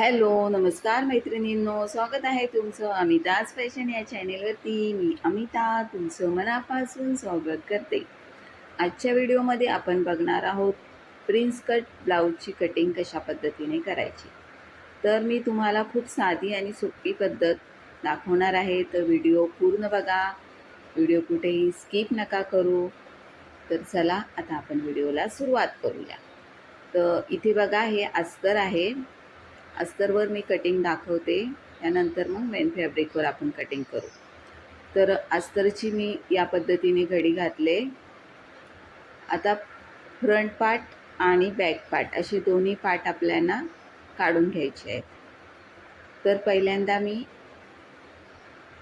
Hello नमस्कार मैत्रिणींनो स्वागत आहे तुमचं अमिताज फॅशन या चॅनेलवरती. मी अमिता तुमचं मनापासून स्वागत करते. आजच्या व्हिडिओमध्ये आपण बघणार आहोत प्रिन्स कट ब्लाऊजची कटिंग कशा पद्धतीने करायची. तर मी तुम्हाला खूप साधी आणि सोपी पद्धत दाखवणार आहे. तर व्हिडिओ पूर्ण बघा. व्हिडिओ कुठेही स्किप नका करू. तर चला आता आपण व्हिडिओला सुरुवात करूया. तर इथे बघा हे अस्तर आहे. अस्तरवर मी कटिंग दाखवते. त्यानंतर मग मेन फॅब्रिकवर आपण कटिंग करू. तर अस्तरची मी या पद्धतीने घडी घातले. आता फ्रंट पार्ट आणि बॅक पार्ट असे दोन्ही पार्ट आपल्याला काढून घ्यायचे आहेत. तर पहिल्यांदा मी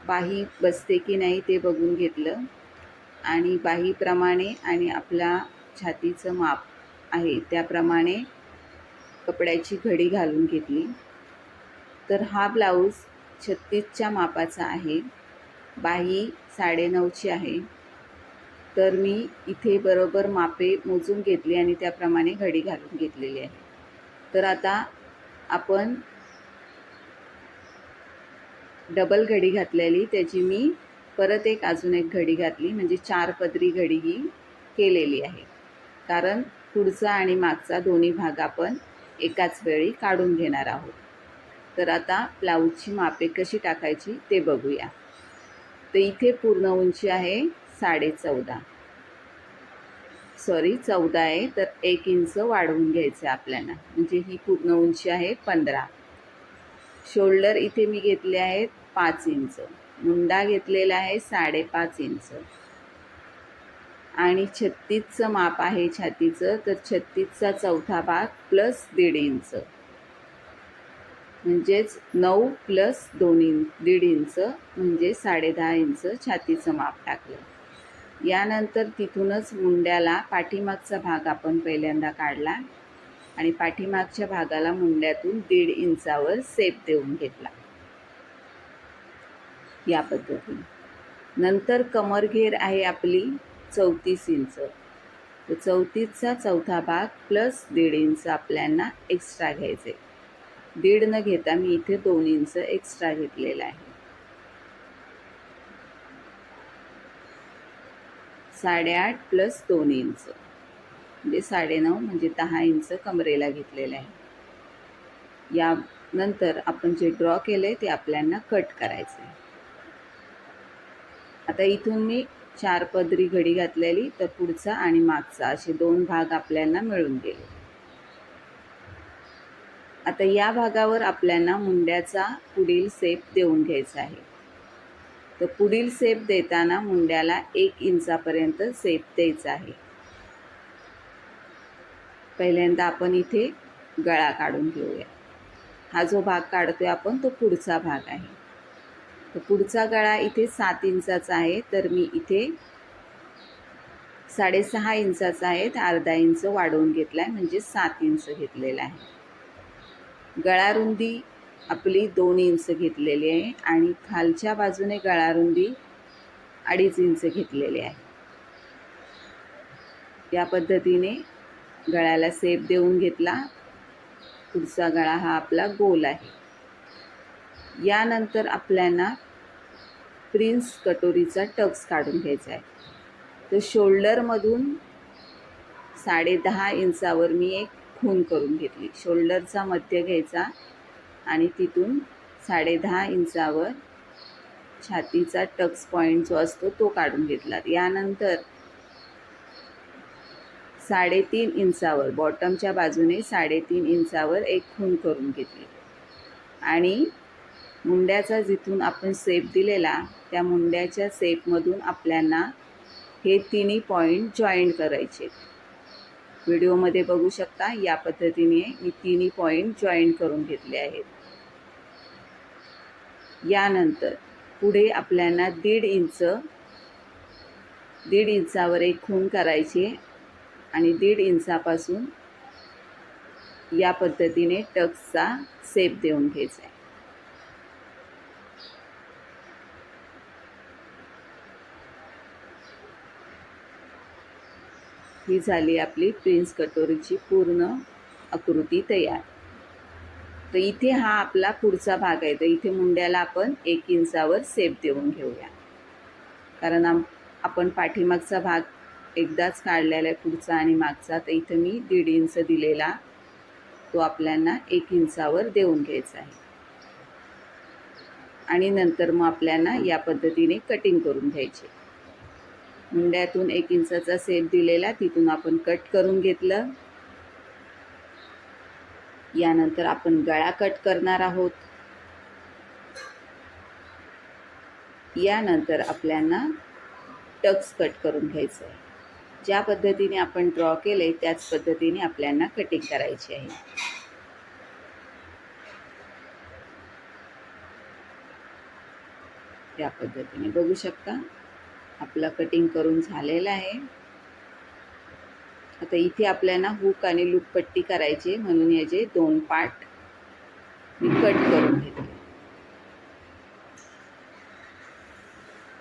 बाही बसते की नाही ते बघून घेतलं. आणि बाहीप्रमाणे आणि आपल्या छातीचं माप आहे त्याप्रमाणे कपड्याची घडी घालून घेतली. तर हा ब्लाऊज छत्तीसच्या मापाचा आहे. बाही साडेनऊची आहे. तर मी इथे बरोबर मापे मोजून घेतली आणि त्याप्रमाणे घडी घालून घेतलेली आहे. तर आता आपण डबल घडी घातलेली त्याची मी परत एक अजून एक घडी घातली म्हणजे चार पदरी घडी ही केलेली आहे. कारण पुढचा आणि मागचा दोन्ही भाग आपण एकाच वेळी काढून घेणार आहोत. तर आता ब्लाऊजची मापे कशी टाकायची ते बघूया. तर इथे पूर्ण उंची आहे साडे चौदा. सॉरी चौदा आहे. तर एक इंच वाढवून घ्यायचं आहे आपल्याला. म्हणजे ही पूर्ण उंची आहे पंधरा. शोल्डर इथे मी घेतले आहेत पाच इंच. मुंडा घेतलेला आहे साडेपाच इंच. आणि छत्तीसचं माप आहे छातीचं तर छत्तीसचा चौथा भाग प्लस दीड इंच. म्हणजेच नऊ प्लस दोन इंच दीड इंच म्हणजे साडेदहा इंच छातीचं माप टाकलं. यानंतर तिथूनच मुंड्याला पाठीमागचा भाग आपण पहिल्यांदा काढला आणि पाठीमागच्या भागाला मुंड्यातून दीड इंचावर सेप देऊन घेतला. या पद्धतीने. नंतर कमरघेर आहे आपली चौतीस इंच. तर चौतीसचा चौथा भाग प्लस दीड इंच आपल्यांना एक्स्ट्रा घ्यायचे. दीड न घेता मी इथे दोन इंच एक्स्ट्रा घेतलेला आहे. साडेआठ प्लस दोन इंच. म्हणजे साडेनऊ म्हणजे दहा इंच कमरेला घेतलेलं आहे. यानंतर आपण जे ड्रॉ केलं आहे ते आपल्यांना कट करायचं आहे आता इथून मी चार पदरी घडी घातलेली तर पुढचा आणि मागचा असे दोन भाग आपल्याला मिळून गेले. आता या भागावर आपल्याला मुंड्याचा पुढील सेप देऊन घ्यायचा आहे. तर पुढील सेप देताना मुंड्याला एक इंचापर्यंत सेप द्यायचा आहे. पहिल्यांदा आपण इथे गळा काढून घेऊया. हा जो भाग काढतोय आपण तो पुढचा भाग आहे. तर पुढचा गळा इथे सात इंचाचा आहे. तर मी इथे साडेसहा इंचाचा आहे. तर अर्धा इंच वाढवून घेतला आहे म्हणजे सात इंच घेतलेला आहे. गळा रुंदी आपली दोन इंच घेतलेली आहे. आणि खालच्या बाजूने गळा रुंदी अडीच इंच घेतलेली आहे. या पद्धतीने गळ्याला सेप देऊन घेतला. पुढचा गळा हा आपला गोल आहे. यानंतर आपल्याला प्रिन्स कटोरीचा टक्स काढून घ्यायचा आहे. तर शोल्डरमधून साडेदहा इंचावर मी एक खून करून घेतली. शोल्डरचा मध्य घ्यायचा आणि तिथून साडेदहा इंचावर छातीचा टक्स पॉईंट जो असतो तो काढून घेतला. यानंतर साडेतीन इंचावर बॉटमच्या बाजूने साडेतीन इंचावर एक खून करून घेतली. आणि मुंड्याचा जिथून आपण सेप दिलेला त्या मुंड्याच्या सेपमधून आपल्याला हे तिन्ही पॉईंट जॉईंट करायचे. व्हिडिओमध्ये बघू शकता या पद्धतीने मी तिन्ही पॉईंट जॉईंट करून घेतले आहेत. यानंतर पुढे आपल्याला दीड इंच दीड इंचावर एक खून करायचे आणि दीड इंचापासून या पद्धतीने टक्सचा सेप देऊन घ्यायचा आहे. ही झाली आपली प्रिन्स कटोरीची पूर्ण आकृती तयार. तर इथे हा आपला पुढचा भाग आहे. तर इथे मुंड्याला आपण एक इंचावर सेप देऊन घेऊया. कारण आम आपण पाठीमागचा भाग एकदाच काढलेला आहे पुढचा आणि मागचा. तर इथं मी दीड इंच दिलेला तो आपल्याला एक इंचावर देऊन घ्यायचा आहे. आणि नंतर मग आपल्याला या पद्धतीने कटिंग करून घ्यायचे. मुंड्यातून एक इंचाचा सेप दिलेला तिथून आपण कट करून घेतलं. यानंतर आपण गळा कट करणार आहोत. यानंतर आपल्याला टक्स कट करून घ्यायचं आहे ज्या पद्धतीने आपण ड्रॉ केले त्याच पद्धतीने आपल्याला कटिंग करायची आहे. त्या पद्धतीने बघू शकता. आपलं कटिंग करून झालेलं आहे. आता इथे आपल्याला हुक आणि लूप पट्टी करायची म्हणून याचे दोन पार्ट मी कट करून घेतले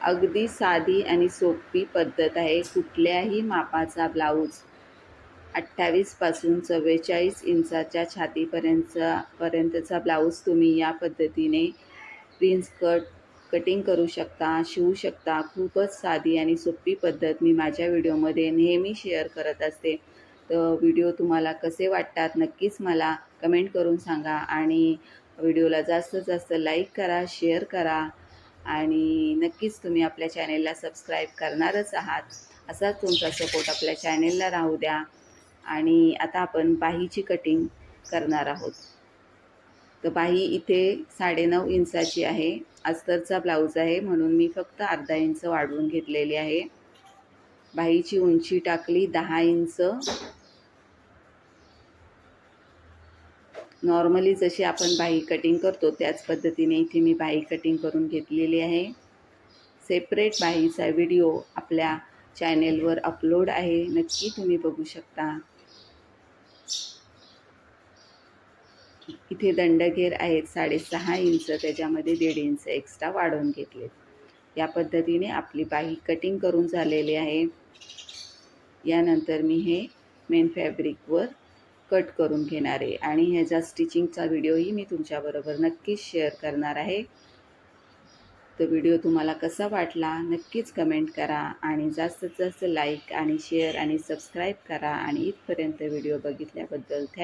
अगदी साधी आणि सोपी पद्धत आहे. कुठल्याही मापाचा ब्लाऊज अठ्ठावीसपासून चव्वेचाळीस इंचाच्या छातीपर्यंतचा पर्यंतचा ब्लाऊज तुम्ही या पद्धतीने प्रिन्स कट कटिंग करू शकता शिवू शकता. खूपच साधी आणि सोपी पद्धत मी माझ्या व्हिडिओमध्ये नेहमी शेअर करत असते. तर व्हिडिओ तुम्हाला कसे वाटतात नक्कीच मला कमेंट करून सांगा आणि व्हिडिओला जास्तीत जास्त लाईक करा शेअर करा आणि नक्कीच तुम्ही आपल्या चॅनेलला सबस्क्राईब करणारच आहात. असाच तुमचा सपोर्ट आपल्या चॅनेलला राहू द्या आणि आता आपण बाहीची कटिंग करणार आहोत. तर बाही इथे साडेनऊ इंचाची आहे. अस्तरचा ब्लाऊज आहे. म्हणून मी फक्त अर्धा इंच वाढवून घेतलेली आहे. बाहीची उंची टाकली दहा इंच. नॉर्मली जशी आपण बाही कटिंग करतो त्याच पद्धतीने इथे मी बाही कटिंग करून घेतलेली आहे. सेपरेट बाहीचा व्हिडिओ आपल्या चॅनेलवर अपलोड आहे. नक्की तुम्ही बघू शकता. इथे दंडघेर आहेत साडेसहा इंच त्याच्यामध्ये दीड इंच एक्स्ट्रा वाढवून घेतले. या पद्धतीने आपली बाही कटिंग करून झालेली आहे. यानंतर मी हे मेन फॅब्रिकवर कट करून घेणार आहे. आणि ह्याचा स्टिचिंगचा व्हिडिओही मी तुमच्याबरोबर नक्कीच शेअर करणार आहे. तर व्हिडिओ तुम्हाला कसा वाटला नक्कीच कमेंट करा आणि जास्तीत जास्त लाईक आणि शेअर आणि सबस्क्राईब करा. आणि इथपर्यंत व्हिडिओ बघितल्याबद्दल थँक